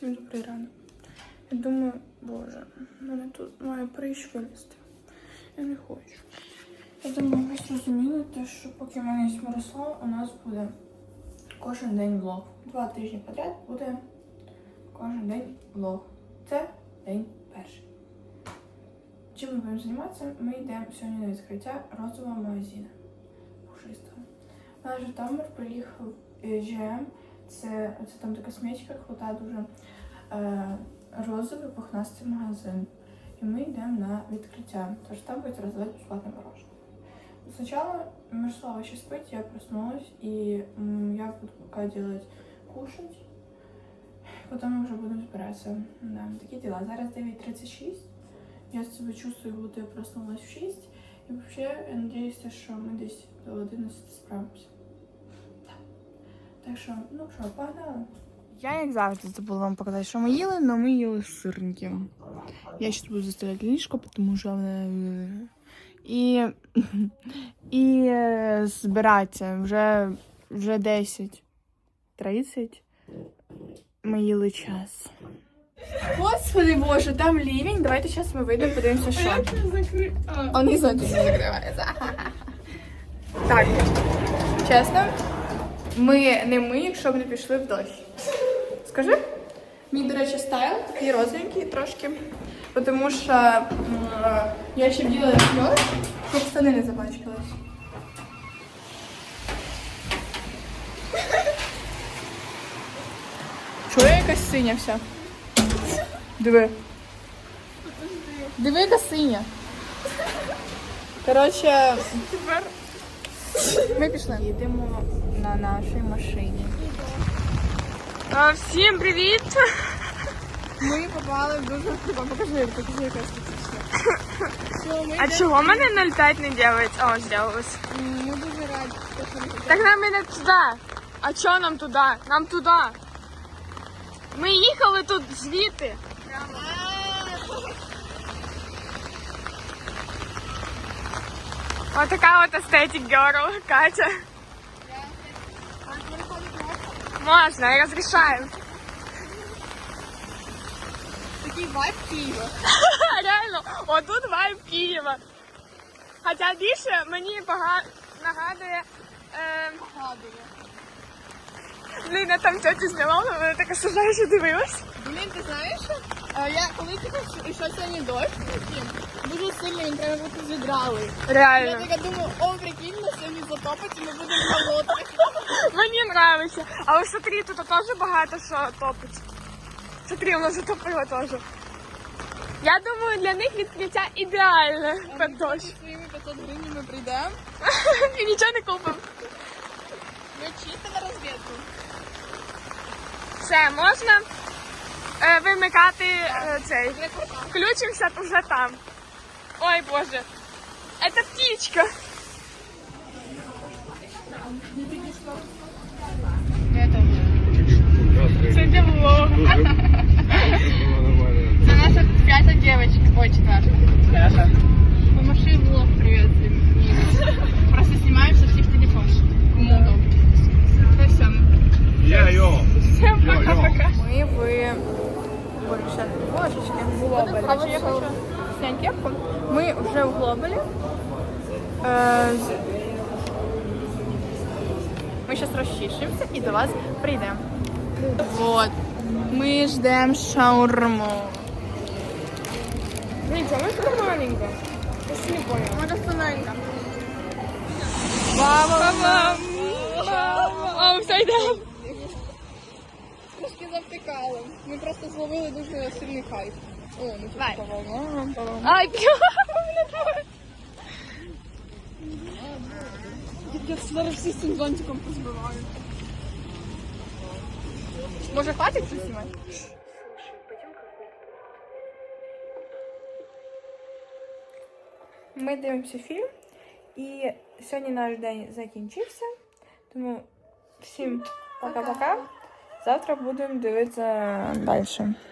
Всім добрий ранок. Я думаю, боже, мене тут має прищ вилізти. Я не хочу. Я думаю, ви зрозуміли те, що поки в мене є Мирослав, у нас буде кожен день влог. Два тижні подряд буде кожен день влог. Це день перший. Чим ми будемо займатися? Ми йдемо сьогодні на відкриття розового магазину. Пушистого. У нас Житомир приїхав е, GM. Це, це там де косметика, крута дуже е, розовий пухнастий магазин. І ми йдемо на відкриття. Тож там будуть роздавати безплатне мороженое. Сначала Мирослава ще спить, я проснулась, и я буду пока делать кушать. Потом мы уже будем збиратися. Да, такі дела. Зараз 9.36. Я себе чувствую, будто я проснулась в 6. І вообще, я надіюся, що ми десь до 11 справимося. Так. Що, ну що, погнали. Я, як завжди, забула вам показати, що ми їли, але ми їли сирники. Я зараз буду заставляти ліжко, тому що вона... І, і е, збиратися. Вже, вже 10. 30. Ми їли час. Господи боже, там лівень. Давайте зараз ми вийдемо, подивимося, що. Он не знаю, не закривається. Так, чесно, ми не ми, якщо б не пішли в дощ. Скажи? Мій, до речі, стайл такий розовенький трошки. Тому що м, я ще вділа льот, щоб штани не запачкались. Чого я якась синя вся? Диви. Диви, яка синя. Коротше, ми пішли. Їдемо на нашій машині. А, Всім привіт! Ми попали в дуже покажи, покажи яка специфічна. А чого мене 0,5 не делають? О, зробилось. Ми дуже раді, Так нам і не туди. А чого нам туди? Нам туди. Ми їхали тут звідти. Отака от естетик girl, Катя. Можна, я разрешаю. такий вайб Києва. Реально, отут вайб Києва. Хоча більше мені пога... нагадує. Е... Ліна там тетю знімала, вона така сужаюче дивилась. Блін, ти знаєш, е, я коли тільки йшов сьогодні дощ, таким, дуже сильно він треба бути зідрали. Я Реально. така думаю, о, прикинь, нас сьогодні затопить і ми будемо голодні. Мені нравиться. Але смотри, тут теж багато що топить. Смотри, воно затопило теж. Я думаю, для них відкриття ідеальне під дощ. Своїми 500 гривень ми прийдемо. І нічого не купимо. Чисто на розвідку. Все, можна е, вимикати е, цей. Включимося вже там. Ой, боже. Это птичка. Це для влогу. Це наша п'ята дівчинка, ой, четверта. П'ята. Помаши влог, привіт. Просто знімаємо со всіх телефонів. Кому удобно. Це все. Я йо. Всем пока-пока. Ми в Боже, божечки, в Глобалі. Я хочу зняти кепку. Ми вже в Глобалі. Е, Ми зараз розчішимося і до вас прийдемо. Вот. Ми ждемо шаурму. Нічого, ми така маленька. Я не поняла. Вона тоненька. Мама. О, все йдемо. Завтикали. Ми просто зловили дуже сильний хайп. О, ми тут Давай. поволно. Ай, бля. Я зараз всі з цим зонтиком позбиваю. Може, хватить це знімати? Ми дивимося фільм, і сьогодні наш день закінчився. Тому всім пока-пока. Завтра будемо дивитися далі.